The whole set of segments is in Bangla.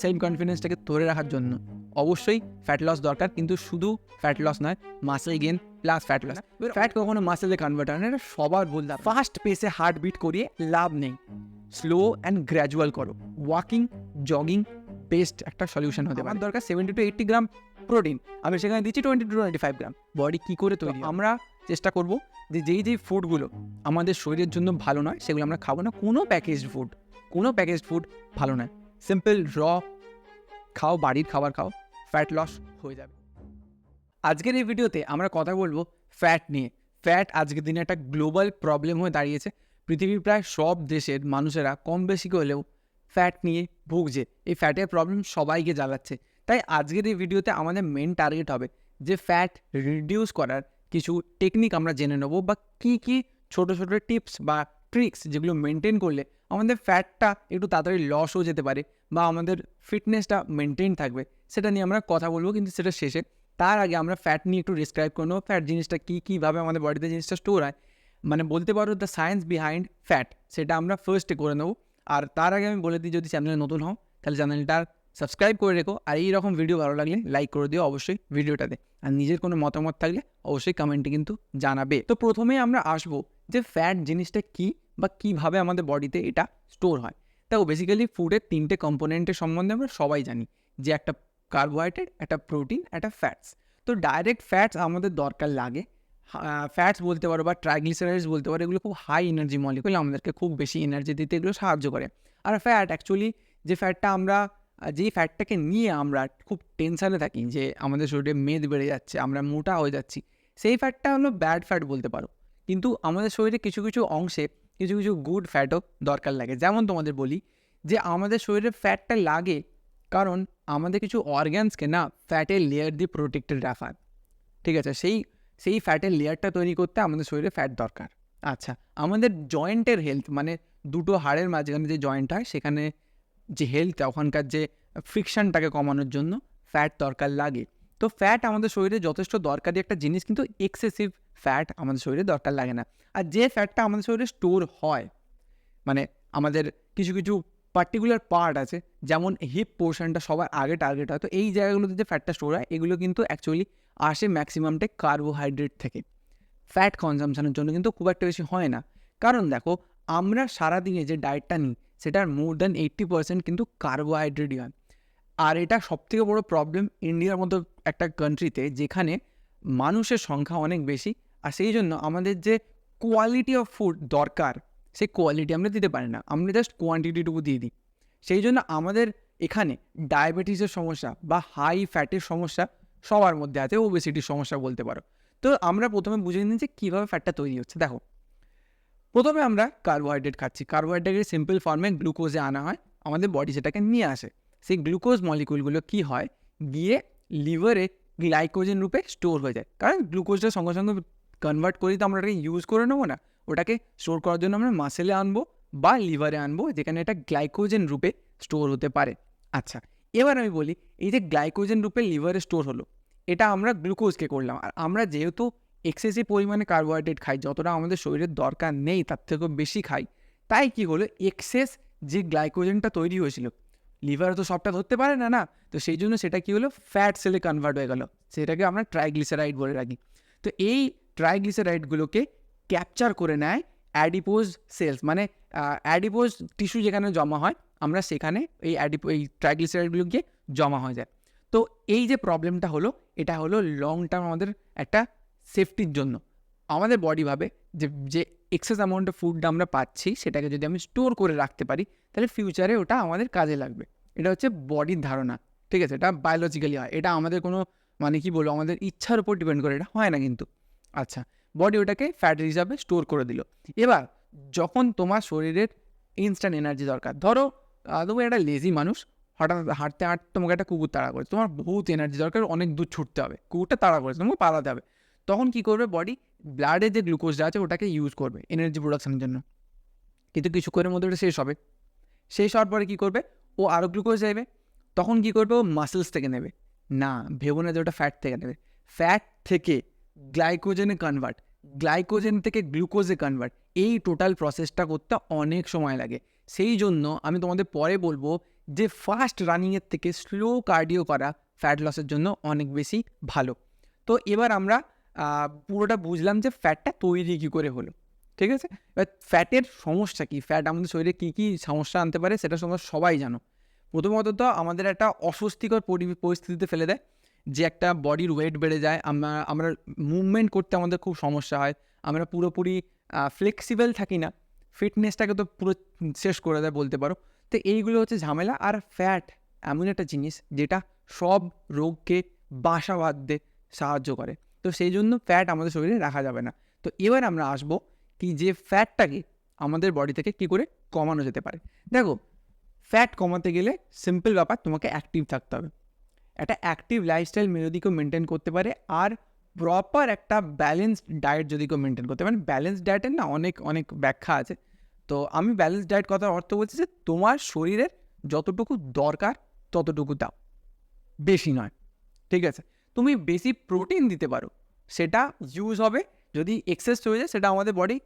সেলফ কনফিডেন্সটাকে ধরে রাখার জন্য। অবশ্যই ফ্যাট লস দরকার কিন্তু শুধু ফ্যাট লস নয় muscle gain plus fat loss fat কখনো মাসেলে কনভার্ট হয় না এটা সবার ভুল ফাস্ট পেসে হার্ট বিট করিয়ে লাভ নেই। স্লো অ্যান্ড গ্র্যাজুয়াল করো। ওয়াকিং জগিং বেস্ট একটা সলিউশন হতে পারে। আমার দরকার seventy to eighty gram protein আমি সেখানে দিচ্ছি twenty to twenty five gram body কী করে তৈরি আমরা চেষ্টা করব যে যেই যেই ফুডগুলো আমাদের শরীরের জন্য ভালো নয় সেগুলো আমরা খাব না। কোনো প্যাকেজড ফুড কোনো প্যাকেজড ফুড ভালো নয়। সিম্পল, র, খাও, বাড়ির খাবার খাও ফ্যাট লস হয়ে যাবে। আজকের এই ভিডিওতে আমরা কথা বলব ফ্যাট নিয়ে। ফ্যাট আজকের দিনে একটা গ্লোবাল প্রবলেম হয়ে দাঁড়িয়েছে। পৃথিবীর প্রায় সব দেশের মানুষেরা কম বেশি হলেও ফ্যাট নিয়ে ভুগছে। এই ফ্যাটের প্রবলেম সবাইকে জ্বালাচ্ছে। তাই আজকের এই ভিডিওতে আমাদের মেন টার্গেট হবে যে ফ্যাট রিডিউস করার কিছু টেকনিক আমরা জেনে নেব বা কী কী ছোটো ছোটো টিপস বা ট্রিক্স যেগুলো মেনটেন করলে আমাদের ফ্যাটটা একটু তাড়াতাড়ি লসও যেতে পারে বা আমাদের ফিটনেসটা মেনটেন থাকবে। সেটা নিয়ে আমরা কথা বলব কিন্তু সেটা শেষে। তার আগে আমরা ফ্যাট নিয়ে একটু ডিসক্রাইব করে নেব। ফ্যাট জিনিসটা কী, কীভাবে আমাদের বডিতে জিনিসটা স্টোর হয়? মানে বলতে পারো দ্য সায়েন্স বিহাইন্ড ফ্যাট সেটা আমরা ফার্স্টে করে নেব। আর তার আগে আমি বলে দিই, যদি চ্যানেলে নতুন হও, তাহলে চ্যানেলটা সাবস্ক্রাইব করে রেখো। আর এই রকম ভিডিও ভালো লাগলে লাইক করে দিও অবশ্যই ভিডিওটাতে আর নিজের কোনো মতামত থাকলে অবশ্যই কমেন্টে কিন্তু জানাবে। তো প্রথমে আমরা আসব যে ফ্যাট জিনিসটা কী বা কীভাবে আমাদের বডিতে এটা স্টোর হয়। তাও বেসিক্যালি ফুডের তিনটে কম্পোনেন্টের সম্বন্ধে আমরা সবাই জানি, যে একটা কার্বোহাইড্রেট একটা প্রোটিন একটা ফ্যাটস তো ডাইরেক্ট ফ্যাটস আমাদের দরকার লাগে। ফ্যাটস বলতে পারো বা ট্রাইগ্লিসারাইডস বলতে পারো, এগুলো খুব হাই এনার্জি মলিকুল আমাদেরকে খুব বেশি এনার্জি দিতে এগুলো সাহায্য করে। আর ফ্যাট অ্যাকচুয়ালি যে ফ্যাটটা আমরা যেই ফ্যাটটাকে নিয়ে আমরা খুব টেনশানে থাকি, যে আমাদের শরীরে মেদ বেড়ে যাচ্ছে, আমরা মোটা হয়ে যাচ্ছি, সেই ফ্যাটটা হলো ব্যাড ফ্যাট বলতে পারো। কিন্তু আমাদের শরীরে কিছু কিছু অংশে কিছু কিছু গুড ফ্যাটও দরকার লাগে। যেমন তোমাদের বলি যে, আমাদের শরীরে ফ্যাটটা লাগে কারণ আমাদের কিছু অর্গ্যানসকে না ফ্যাটের লেয়ার দিয়ে প্রোটেক্টেড রাখা। ঠিক আছে? সেই সেই ফ্যাটের লেয়ারটা তৈরি করতে আমাদের শরীরে ফ্যাট দরকার। আচ্ছা আমাদের জয়েন্টের হেলথ মানে দুটো হাড়ের মাঝখানে যে জয়েন্ট হয়, সেখানে যে হেলথ ওখানকার যে ফ্রিকশনটাকে কমানোর জন্য ফ্যাট দরকার লাগে। তো ফ্যাট আমাদের শরীরে যথেষ্ট দরকারি একটা জিনিস, কিন্তু এক্সেসিভ ফ্যাট আমাদের শরীরে দরকার লাগে না। আর যে ফ্যাটটা আমাদের শরীরে স্টোর হয় মানে আমাদের কিছু কিছু পার্টিকুলার পার্ট আছে, যেমন হিপ পোর্শনটা সবার আগে টার্গেট হয়, তো এই জায়গাগুলোতে যে ফ্যাটটা স্টোর হয়, এগুলো কিন্তু অ্যাকচুয়ালি আসে ম্যাক্সিমামটাই কার্বোহাইড্রেট থেকে। ফ্যাট কনজামশনের জন্য কিন্তু খুব একটা বেশি হয় না। কারণ দেখো, আমরা সারাদিনে যে ডায়েটটা নিই, সেটার মোর দ্যান এইট্টি পার্সেন্ট কিন্তু কার্বোহাইড্রেটই হয়। আর এটা সবথেকে বড় প্রবলেম ইন্ডিয়ার মতো একটা কান্ট্রিতে যেখানে মানুষের সংখ্যা অনেক বেশি। আর সেই জন্য আমাদের যে কোয়ালিটি অফ ফুড দরকার, সেই কোয়ালিটি আমরা দিতে পারি না। আমরা জাস্ট কোয়ান্টিটিটুকু দিয়ে দিই। সেই জন্য আমাদের এখানে ডায়াবেটিসের সমস্যা বা হাই ফ্যাটের সমস্যা সবার মধ্যে আছে ওবেসিটির সমস্যা বলতে পারো। তো আমরা প্রথমে বুঝে নিই যে কীভাবে ফ্যাটটা তৈরি হচ্ছে। দেখো, প্রথমে আমরা কার্বোহাইড্রেট খাচ্ছি। কার্বোহাইড্রেটের সিম্পল ফর্মে গ্লুকোজে আনা হয়। আমাদের বডি সেটাকে নিয়ে আসে। সেই গ্লুকোজ মলিকুলগুলো কি হয়? গিয়ে লিভারে গ্লাইকোজেন রূপে স্টোর হয়ে যায়। কারণ গ্লুকোজটা সঙ্গে সঙ্গে কনভার্ট করি তো আমরা ওটাকে ইউজ করে নেব না। ওটাকে স্টোর করার জন্য আমরা মাসেলে আনব বা লিভারে আনব, যেখানে এটা গ্লাইকোজেন রূপে স্টোর হতে পারে। আচ্ছা এবার আমি বলি, এই যে গ্লাইকোজেন রূপে লিভারে স্টোর হলো, এটা আমরা গ্লুকোজকে করলাম। আর আমরা যেহেতু এক্সেসিভ পরিমাণে কার্বোহাইড্রেট খাই, যতটা আমাদের শরীরের দরকার নেই, তার থেকেও বেশি খাই, তাই কি হলো? এক্সেস যে গ্লাইকোজেনটা তৈরি হয়েছিল লিভার তো সবটা ধরতে পারে না না? তো সেই জন্য সেটা কী হলো? ফ্যাট সেলে কনভার্ট হয়ে গেল। সেটাকে আমরা ট্রাইগ্লিসারাইড বলে রাখি। তো এই ট্রাইগ্লিসারাইডগুলোকে ক্যাপচার করে নেয় অ্যাডিপোজ সেলস মানে অ্যাডিপোজ টিস্যু যেখানে জমা হয়, আমরা সেখানে এই অ্যাডিপো এই ট্রাইগ্লিসারাইডগুলোকে জমা হয়ে যায়। তো এই যে প্রবলেমটা হলো, এটা হলো লং টার্ম আমাদের একটা সেফটির জন্য। আমাদের বডি ভাবে যে যে এক্সেস অ্যামাউন্ট অফ ফুডটা আমরা পাচ্ছি, সেটাকে যদি আমি স্টোর করে রাখতে পারি, তাহলে ফিউচারে ওটা আমাদের কাজে লাগবে। এটা হচ্ছে বডির ধারণা, ঠিক আছে? এটা বায়োলজিক্যালি হয়। এটা আমাদের কোনো মানে কি বলব, আমাদের ইচ্ছার উপর ডিপেন্ড করে, এটা হয় না কিন্তু। আচ্ছা বডি ওটাকে ফ্যাট হিসাবে স্টোর করে দিল। এবার, যখন তোমার শরীরের ইনস্ট্যান্ট এনার্জি দরকার, ধরো তুমি একটা লেজি মানুষ, হঠাৎ হাঁটতে হাঁটতে তোমাকে একটা কুকুর তাড়া করে তোমার বহুত এনার্জি দরকার, অনেক দূর ছুটতে হবে, কুকুরটা তাড়া করেছে, তোমাকে পালাতে হবে। তখন কি করবে বডি ব্লাডে যে গ্লুকোজটা আছে ওটাকে ইউজ করবে এনার্জি প্রোডাকশনের জন্য। কিন্তু কিছুক্ষণের মধ্যে ওটা শেষ হবে। শেষ হওয়ার পরে কী করবে? ও আরও গ্লুকোজ চাইবে তখন কী করবে? ও মাসেলস থেকে নেবে। না, ভেবো না যে ওটা ফ্যাট থেকে নেবে। ফ্যাট থেকে গ্লাইকোজেনে কনভার্ট গ্লাইকোজেন থেকে গ্লুকোজে কনভার্ট এই টোটাল প্রসেসটা করতে অনেক সময় লাগে। সেই জন্য আমি তোমাদের পরে বলব যে ফাস্ট রানিংয়ের থেকে স্লো কার্ডিও করা ফ্যাট লসের জন্য অনেক বেশি ভালো। তো এবার আমরা পুরোটা বুঝলাম যে ফ্যাটটা তৈরি কী করে হলো, ঠিক আছে? এবার ফ্যাটের সমস্যা কী? ফ্যাট আমাদের শরীরে কী কী সমস্যা আনতে পারে সেটা তোমরা সবাই জানো। প্রথমত তো আমাদের একটা অস্বস্তিকর পরিস্থিতিতে ফেলে দেয়, যে একটা বডির ওয়েট বেড়ে যায়, আমরা আমরা মুভমেন্ট করতে আমাদের খুব সমস্যা হয়, আমরা পুরোপুরি ফ্লেক্সিবল থাকি না ফিটনেসটাকে তো পুরো শেষ করে দেয় বলতে পারো। তো এইগুলো হচ্ছে ঝামেলা, আর ফ্যাট এমন একটা জিনিস যেটা সব রোগকে বাসা বাঁধতে সাহায্য করে। তো সেই জন্য ফ্যাট আমাদের শরীরে রাখা যাবে না। তো এবার আমরা আসব কি যে ফ্যাটটাকে আমাদের বডি থেকে কী করে কমানো যেতে পারে। দেখো ফ্যাট কমাতে গেলে সিম্পল ব্যাপার, তোমাকে অ্যাক্টিভ থাকতে হবে। একটা অ্যাক্টিভ লাইফস্টাইল যদি কেউ মেনটেন করতে পারে আর প্রপার একটা ব্যালেন্সড ডায়েট যদি কেউ মেনটেন করতে পারে। ব্যালেন্স ডায়েটের না অনেক অনেক ব্যাখ্যা আছে। তো আমি ব্যালেন্স ডায়েট কথার অর্থ বলছি যে তোমার শরীরের যতটুকু দরকার ততটুকু দাও। বেশি নয়। ঠিক আছে? তুমি বেশি প্রোটিন দিতে পারো। সেটা ইউজ হবে, যদি এক্সেস হয়ে যায়, সেটা আমাদের বডি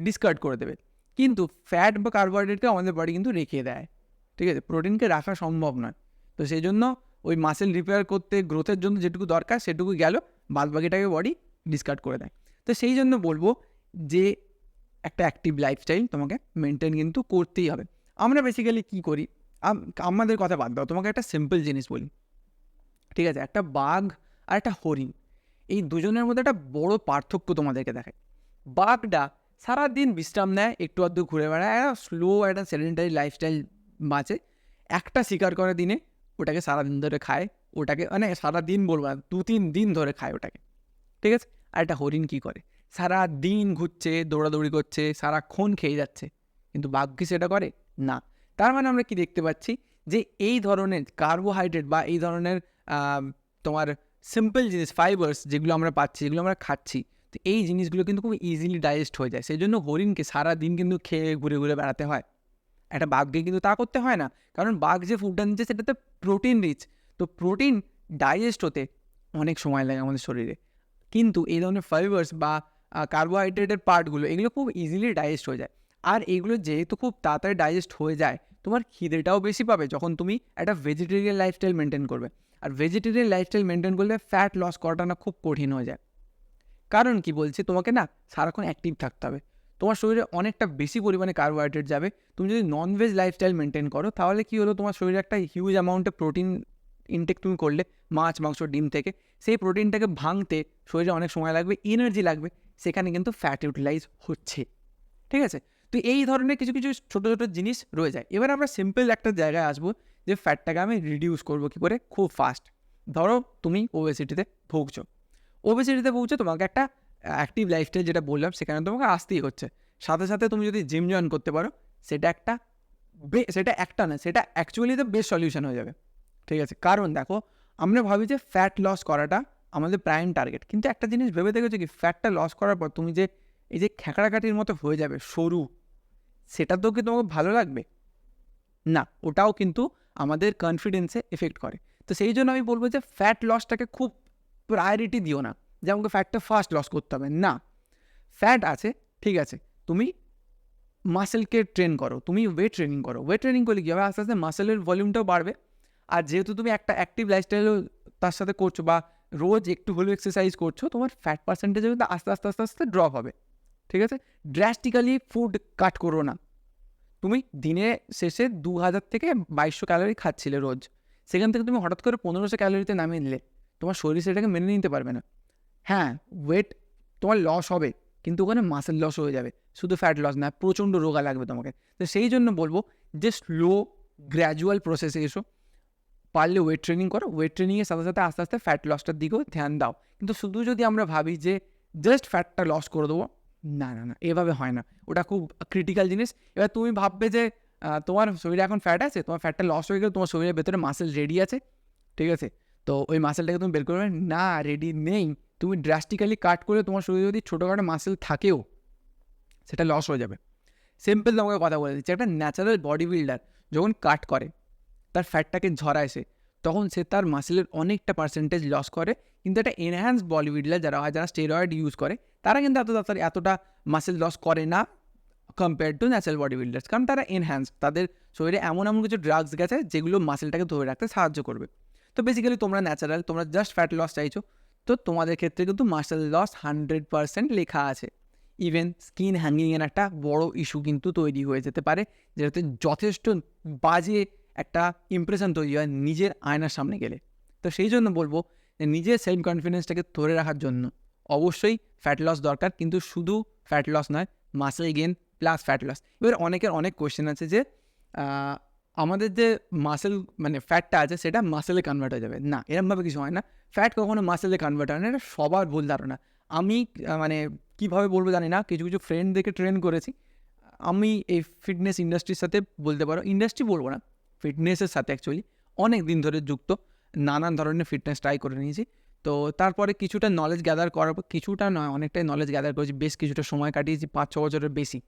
ডিসকার্ড করে দেবে। কিন্তু ফ্যাট বা কার্বোহাইড্রেটকে আমাদের বডি কিন্তু রেখে দেয়। ঠিক আছে? প্রোটিনকে রাখা সম্ভব নয়। তো সেই জন্য ওই মাসেল রিপেয়ার করতে গ্রোথের জন্য যেটুকু দরকার, সেটুকু গেল, বাদবাকিটাকে বডি ডিসকার্ড করে দেয়। তো সেই জন্য বলব যে, একটা অ্যাক্টিভ লাইফস্টাইল তোমাকে মেনটেন কিন্তু করতেই হবে। আমরা বেসিক্যালি কী করি? আম- আমাদের কথা বাদ দাও। তোমাকে একটা সিম্পল জিনিস বলি। ঠিক আছে? একটা বাঘ আর একটা হরিণ। এই দুজনের মধ্যে একটা বড় পার্থক্য তোমাদেরকে দেখায় বাঘটা সারাদিন বিশ্রাম নেয়, একটু আধটু ঘুরে বেড়ায়, একটা স্লো একটা সেডেন্টারি লাইফস্টাইল বাঁচে। একটা শিকার করে দিনে, ওটাকে সারাদিন ধরে খায়, ওটাকে মানে সারাদিন বলব না দু তিন দিন ধরে খায় ওটাকে। ঠিক আছে? আর একটা হরিণ কী করে? সারা দিন ঘুরছে, দৌড়াদৌড়ি করছে, সারাক্ষণ খেয়ে যাচ্ছে। কিন্তু বাঘ কি সেটা করে? না। তার মানে আমরা কি দেখতে পাচ্ছি যে এই ধরনের কার্বোহাইড্রেট বা এই ধরনের তোমার সিম্পল জিনিস ফাইবার্স যেগুলো আমরা পাচ্ছি, যেগুলো আমরা খাচ্ছি, তো এই জিনিসগুলো কিন্তু খুব ইজিলি ডাইজেস্ট হয়ে যায়। সেই জন্য হরিণকে সারা দিন কিন্তু খেয়ে ঘুরে ঘুরে বেড়াতে হয়। একটা বাঘকে কিন্তু তা করতে হয় না। কারণ বাঘ যে ফুডটা নিচ্ছে সেটাতে প্রোটিন রিচ তো প্রোটিন ডাইজেস্ট হতে অনেক সময় লাগে আমাদের শরীরে। কিন্তু এই ধরনের ফাইবার্স বা কার্বোহাইড্রেটের পার্টগুলো এগুলো খুব ইজিলি ডাইজেস্ট হয়ে যায়। আর এগুলো যেহেতু খুব তাড়াতাড়ি ডাইজেস্ট হয়ে যায়, তোমার খিদেটাও বেশি পাবে যখন তুমি একটা ভেজিটেরিয়ান লাইফস্টাইল মেনটেন করবে। আর ভেজিটেরিয়ান লাইফস্টাইল মেনটেন করলে ফ্যাট লস করাটা না খুব কঠিন হয়ে যায়। কারণ কি বলছে? তোমাকে না সারাক্ষণ অ্যাক্টিভ থাকতে হবে। তোমার শরীরে অনেকটা বেশি পরিমাণে কার্বোহাইড্রেট যাবে। তুমি যদি ননভেজ লাইফস্টাইল মেনটেন করো, তাহলে কি হলো? তোমার শরীরে একটা হিউজ অ্যামাউন্টে প্রোটিন ইনটেক তুমি করলে, মাছ, মাংস, ডিম থেকে। সেই প্রোটিনটাকে ভাঙতে শরীরে অনেক সময় লাগবে এনার্জি লাগবে। সেখানে কিন্তু ফ্যাট ইউটিলাইজ হচ্ছে। ঠিক আছে? তো এই ধরনের কিছু কিছু ছোটো ছোটো জিনিস রয়ে যায়। এবার আমরা সিম্পল একটা জায়গায় আসব। যে ফ্যাটটাকে আমি রিডিউস করব কী করে? খুব ফাস্ট ধরো তুমি ওবেসিটিতে ভুগছো। ওবেসিটিতে ভুগছো, তোমাকে একটা অ্যাক্টিভ লাইফস্টাইল যেটা বললাম, সেখানে তোমাকে আসতেই হচ্ছে। সাথে সাথে তুমি যদি জিম জয়েন করতে পারো, সেটা একটা বে, সেটা একটা না, সেটা অ্যাকচুয়ালি তো বেস্ট সলিউশন হয়ে যাবে। ঠিক আছে? কারণ দেখো, আমরা ভাবি যে ফ্যাট লস করাটা আমাদের প্রাইম টার্গেট কিন্তু একটা জিনিস ভেবে দেখেছ কি? ফ্যাটটা লস করার পর তুমি যে, এই যে খ্যাঁকড়াকাঠির মতো হয়ে যাবে, সরু, সেটা তো কি তোমাকে ভালো লাগবে? না, ওটাও কিন্তু আমাদের কনফিডেন্সে এফেক্ট করে। তো সেই জন্য আমি বলব যে ফ্যাট লসটাকে খুব প্রায়োরিটি দিও না। যে আমাকে ফ্যাটটা ফার্স্ট লস করতে হবে। না ফ্যাট আছে, ঠিক আছে। তুমি মাসেলকে ট্রেন করো, তুমি ওয়েট ট্রেনিং করো। ওয়েট ট্রেনিং করলে কী হবে? আস্তে আস্তে মাসেলের ভলিউমটাও বাড়বে। আর যেহেতু তুমি একটা অ্যাক্টিভ লাইফস্টাইলও তার সাথে করছ বা রোজ একটু হলেও এক্সারসাইজ করছ, তোমার ফ্যাট পার্সেন্টেজ কিন্তু আস্তে আস্তে আস্তে আস্তে ড্রপ হবে। ঠিক আছে? ড্রাস্টিক্যালি ফুড কাট করো না। তুমি দিনে শেষে দু হাজার থেকে বাইশশো ক্যালোরি খাচ্ছিলে রোজ। সেখান থেকে তুমি হঠাৎ করে পনেরোশো ক্যালোরিতে নামিয়ে নিলে। তোমার শরীর সেটাকে মেনে নিতে পারবে না। হ্যাঁ ওয়েট তোমার লস হবে, কিন্তু ওখানে মাসেল লস হয়ে যাবে। শুধু ফ্যাট লস না, প্রচণ্ড রোগা লাগবে তোমাকে। তো সেই জন্য বলব যে স্লো গ্র্যাজুয়াল প্রসেসে এসো। পারলে ওয়েট ট্রেনিং করো। ওয়েট ট্রেনিংয়ের সাথে সাথে আস্তে আস্তে ফ্যাট লসটার দিকেও ধ্যান দাও। কিন্তু শুধু যদি আমরা ভাবি যে জাস্ট ফ্যাটটা লস করে দেবো না না না, এভাবে হয় না। ওটা খুব ক্রিটিক্যাল জিনিস। এবার তুমি ভাববে যে তোমার শরীরে এখন ফ্যাট আছে, তোমার ফ্যাটটা লস হয়ে গেলে তোমার শরীরের ভেতরে মাসেল রেডি আছে, ঠিক আছে? তো ওই মাসেলটাকে তুমি বের করবে, না রেডি নেই। তুমি ড্রাস্টিক্যালি কাট করে তোমার শরীরে যদি ছোটোখাটো মাসেল থাকেও, সেটা লস হয়ে যাবে। সিম্পল তোমাকে কথা বলে দিচ্ছি, একটা ন্যাচারাল বডি বিল্ডার যখন কাট করে, তার ফ্যাটটাকে ঝরায় সে, তখন সে তার মাসেলের অনেকটা পার্সেন্টেজ লস করে কিন্তু একটা এনহ্যান্স বডি বিল্ডার যারা হয়, যারা স্টেরয়েড ইউজ করে, তারা কিন্তু এত তাড়াতাড়ি এতটা মাসেল লস করে না compare to natural body builders কারণ তারা এনহ্যান্স তাদের শরীরে এমন এমন কিছু ড্রাগস গেছে যেগুলো মাসেলটাকে ধরে রাখতে সাহায্য করবে। তো বেসিক্যালি তোমরা ন্যাচারাল তোমরা জাস্ট ফ্যাট লস চাইছো, তো তোমাদের ক্ষেত্রে কিন্তু মাসেল লস হান্ড্রেড পার্সেন্ট লেখা আছে। ইভেন স্কিন হ্যাঙ্গিংয়ের একটা বড় ইস্যু কিন্তু তৈরি হয়ে যেতে পারে, যেটাতে যথেষ্ট বাজে একটা ইমপ্রেশন তৈরি হয় নিজের আয়নার সামনে গেলে। তো সেই জন্য বলব নিজের সেলফ কনফিডেন্সটাকে ধরে রাখার জন্য অবশ্যই ফ্যাট লস দরকার, কিন্তু শুধু ফ্যাট লস নয় muscle gain plus fat loss এবার অনেকের অনেক কোয়েশ্চেন আছে যে আমাদের যে মাসেল মানে ফ্যাটটা আছে, সেটা মাসেলে কনভার্ট হয়ে যাবে। না, এরমভাবে কিছু হয় না। ফ্যাট কখনো মাসেলে কনভার্ট হয় না, এটা সবার ভুল ধারণা। আমি মানে কীভাবে বলব জানি না, কিছু কিছু ফ্রেন্ড দেখে ট্রেন করেছি। আমি এই ফিটনেস ইন্ডাস্ট্রির সাথে বলতে পারো ইন্ডাস্ট্রি বলব না ফিটনেসের সাথে অ্যাকচুয়ালি অনেক দিন ধরে যুক্ত। নানান ধরনের ফিটনেস ট্রাই করে নিয়েছি। তো তারপরে কিছুটা নলেজ গ্যাদার করার পর, কিছুটা নয়, অনেকটাই নলেজ গ্যাদার করেছি, বেশ কিছুটা সময় কাটিয়েছি পাঁচ ছ বছরের বেশি।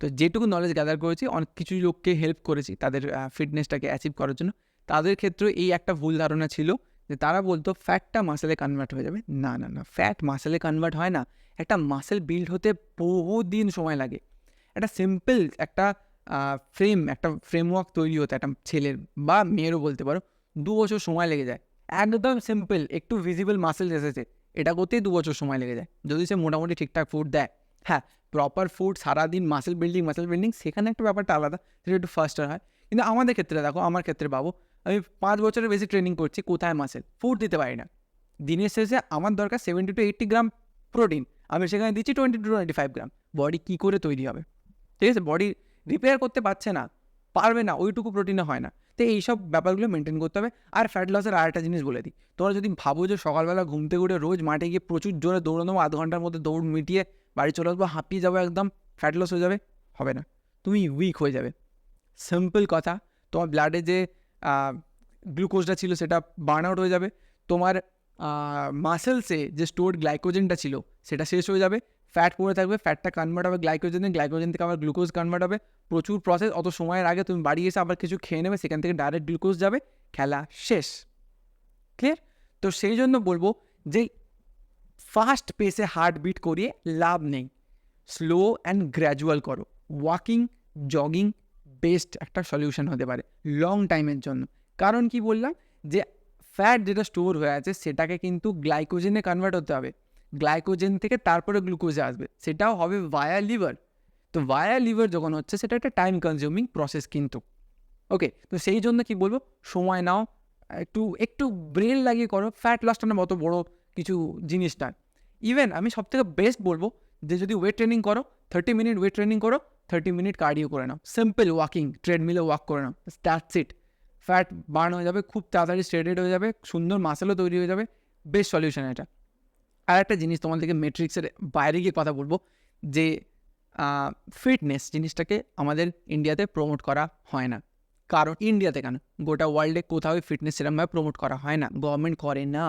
তো যেটুকু নলেজ গ্যাদার করেছি অনেক কিছু লোককে হেল্প করেছি তাদের ফিটনেসটাকে অ্যাচিভ করার জন্য। তাদের ক্ষেত্রে এই একটা ভুল ধারণা ছিল যে তারা বলতো ফ্যাটটা মাসেলে কনভার্ট হয়ে যাবে। না না না ফ্যাট মাসেলে কনভার্ট হয় না। একটা মাসেল বিল্ড হতে বহুদিন সময় লাগে। একটা সিম্পল একটা ফ্রেম একটা ফ্রেমওয়ার্ক তৈরি হতে, একটা ছেলের বা মেয়েরও বলতে পারো। দু বছর সময় লেগে যায়। একদম সিম্পল একটু ভিজিবল মাসেল এসেছে। এটা করতেই দু বছর সময় লেগে যায়। যদি সে মোটামুটি ঠিকঠাক ফুড দেয় হ্যাঁ প্রপার ফুড সারাদিন মাসেল বিল্ডিং মাসেল বিল্ডিং সেখানে একটু ব্যাপারটা আলাদা, সেটা একটু ফাস্টার হয়। কিন্তু আমাদের ক্ষেত্রে দেখো, আমার ক্ষেত্রে পাবো আমি পাঁচ বছরের বেশি ট্রেনিং করছি, কোথায় মাসেল ফুড দিতে পারি না। দিনের শেষে আমার দরকার seventy to eighty gram protein আমি সেখানে দিচ্ছি twenty to twenty five gram body কী করে তৈরি হবে? ঠিক আছে বডি রিপেয়ার করতে পারছে না, পারবে না, ওইটুকু প্রোটিনে হয় না। তো এইসব ব্যাপারগুলো মেনটেন করতে হবে। আর ফ্যাট লসের আর একটা জিনিস বলে দিই তোমরা যদি ভাবো যে সকালবেলা ঘুমতে উঠে রোজ মাঠে গিয়ে প্রচুর জোরে দৌড়ানো আধ ঘণ্টার মধ্যে দৌড় মিটিয়ে বাড়ি চলে আসব, হাঁপিয়ে যাব একদম ফ্যাট লস হয়ে যাবে? হবে না। তুমি উইক হয়ে যাবে। সিম্পল কথা, তোমার ব্লাডে যে গ্লুকোজটা ছিল সেটা বার্ন আউট হয়ে যাবে। তোমার মাসেলসে যে স্টোর গ্লাইকোজেনটা ছিল, সেটা শেষ হয়ে যাবে। ফ্যাট পড়ে থাকবে ফ্যাটটা কনভার্ট হবে গ্লাইকোজেনে গ্লাইকোজেন থেকে আবার গ্লুকোজ কনভার্ট হবে। প্রচুর প্রসেস অত সময়ের আগে তুমি বাড়ি এসে আবার কিছু খেয়ে নেবে, সেখান থেকে ডাইরেক্ট গ্লুকোজ যাবে, খেলা শেষ। ক্লিয়ার তো সেই জন্য বলব যে ফাস্ট পেসে হার্ট বিট করিয়ে লাভ নেই। স্লো অ্যান্ড গ্র্যাজুয়াল করো। ওয়াকিং জগিং বেস্ট একটা সলিউশন হতে পারে লং টাইমের জন্য। কারণ কি বললাম? যে ফ্যাট যেটা স্টোর হয়ে আছে, সেটাকে কিন্তু গ্লাইকোজেনে কনভার্ট হতে হবে। গ্লাইকোজেন থেকে তারপরে গ্লুকোজে আসবে। সেটাও হবে ভায়া লিভার তো ভায়া লিভার যখন হচ্ছে, সেটা একটা টাইম কনজিউমিং প্রসেস কিন্তু। ওকে তো সেই জন্য কি বলব? সময় নাও, একটু একটু ব্রেন লাগিয়ে করো ফ্যাট লসটা না অত বড় কিছু জিনিস না। ইভেন আমি সব থেকে বেস্ট বলব যে যদি ওয়েট ট্রেনিং করো থার্টি মিনিট ওয়েট ট্রেনিং করো থার্টি মিনিট কার্ডিও করে নাও। সিম্পল ওয়াকিং ট্রেডমিলে ওয়াক করে নাও। দ্যাটস ইট ফ্যাট বার্ন হয়ে যাবে, খুব তাড়াতাড়ি স্ট্রেটেড হয়ে যাবে, সুন্দর মাসেলও তৈরি হয়ে যাবে। বেস্ট সলিউশন এটা। আর একটা জিনিস তোমাদেরকে মেট্রিক্সের বাইরে গিয়ে কথা বলব, যে ফিটনেস জিনিসটাকে আমাদের ইন্ডিয়াতে প্রমোট করা হয় না। কারণ ইন্ডিয়াতে কেন? গোটা ওয়ার্ল্ডে কোথাও ফিটনেস সেরকমভাবে প্রমোট করা হয় না। গভর্নমেন্ট করে না।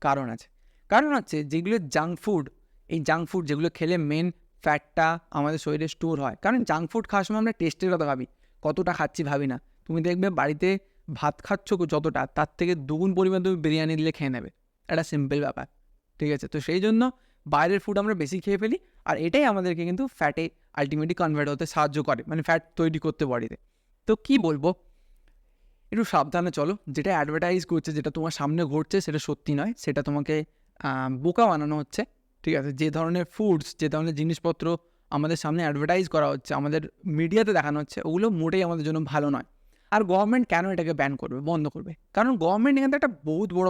কারণ আছে। কারণ হচ্ছে যেগুলো জাঙ্ক ফুড এই জাঙ্ক ফুড যেগুলো খেলে মেন ফ্যাটটা আমাদের শরীরে স্টোর হয়। কারণ জাঙ্ক ফুড খাওয়ার সময় আমরা টেস্টের কথা ভাবি। কতটা খাচ্ছি ভাবি না। তুমি দেখবে বাড়িতে ভাত খাচ্ছ যতটা, তার থেকে দুগুণ পরিমাণ তুমি বিরিয়ানি দিলে খেয়ে নেবে। একটা সিম্পল ব্যাপার। ঠিক আছে? তো সেই জন্য বাইরের ফুড আমরা বেশি খেয়ে ফেলি আর এটাই আমাদেরকে কিন্তু ফ্যাটে আলটিমেটলি কনভার্ট হতে সাহায্য করে মানে ফ্যাট তৈরি করতে বডিতে তো। কি বলব? একটু সাবধানে চলো, যেটা অ্যাডভার্টাইজ করছে, যেটা তোমার সামনে ঘটছে, সেটা সত্যি নয়, সেটা তোমাকে বোকা বানানো হচ্ছে, ঠিক আছে? যে ধরনের ফুডস যে ধরনের জিনিসপত্র আমাদের সামনে অ্যাডভার্টাইজ করা হচ্ছে, আমাদের মিডিয়াতে দেখানো হচ্ছে, ওগুলো মোটেই আমাদের জন্য ভালো নয়। আর গভর্নমেন্ট কেন এটাকে ব্যান করবে, বন্ধ করবে? কারণ গভর্নমেন্ট এখান একটা বহুত বড়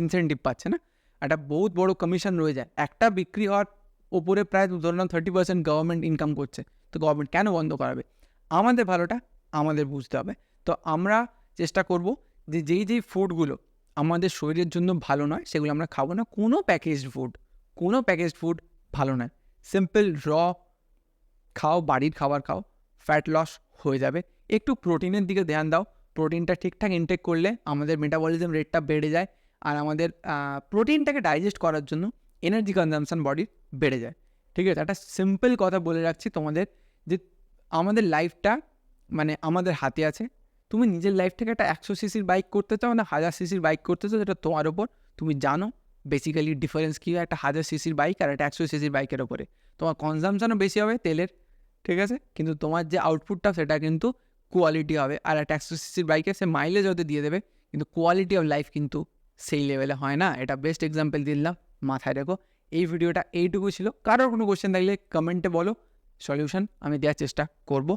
ইনসেন্টিভ পাচ্ছে না? একটা বহুত বড় কমিশন রয়ে যায়। একটা বিক্রি হওয়ার ওপরে প্রায় ধরুন থার্টি পার্সেন্ট গভর্নমেন্ট ইনকাম করছে। তো গভর্নমেন্ট কেন বন্ধ করাবে? আমাদের ভালোটা আমাদের বুঝতে হবে। তো আমরা চেষ্টা করব যে যেই যেই ফুডগুলো আমাদের শরীরের জন্য ভালো নয়, সেগুলো আমরা খাব না। কোনো প্যাকেজড ফুড কোনো প্যাকেজড ফুড ভালো নয়। সিম্পল র খাও, বাড়ির খাবার খাও ফ্যাট লস হয়ে যাবে। একটু প্রোটিনের দিকে ধ্যান দাও। প্রোটিনটা ঠিকঠাক ইনটেক করলে আমাদের মেটাবলিজম রেটটা বেড়ে যায়। আর আমাদের প্রোটিনটাকে ডাইজেস্ট করার জন্য এনার্জি কনজামশন বডির বেড়ে যায়। ঠিক আছে? একটা সিম্পল কথা বলে রাখছি তোমাদের যে আমাদের লাইফটা মানে আমাদের হাতে আছে। তুমি নিজের লাইফ থেকে একটা একশো সিসির বাইক করতে চাও না, হাজার সিসির বাইক করতে চাও, সেটা তোমার ওপর তুমি জানো বেসিক্যালি ডিফারেন্স কী হয়? একটা হাজার সিসির বাইক আর একটা একশো সিসির বাইকের ওপরে তোমার কনজামশনও বেশি হবে তেলের, ঠিক আছে? কিন্তু তোমার যে আউটপুটটা সেটা কিন্তু কোয়ালিটি হবে। আর একটা একশো সিসির বাইকে সে মাইলেজ হতে দিয়ে দেবে, কিন্তু কোয়ালিটি অফ লাইফ কিন্তু সেই লেভেলে হয় না। এটা বেস্ট এক্সাম্পল দিলাম। মাথায় রেখো। এই ভিডিওটা এইটুকু ছিল। কারোর কোনো কোশ্চেন থাকলে কমেন্টে বলো। সলিউশন আমি দেওয়ার চেষ্টা করব।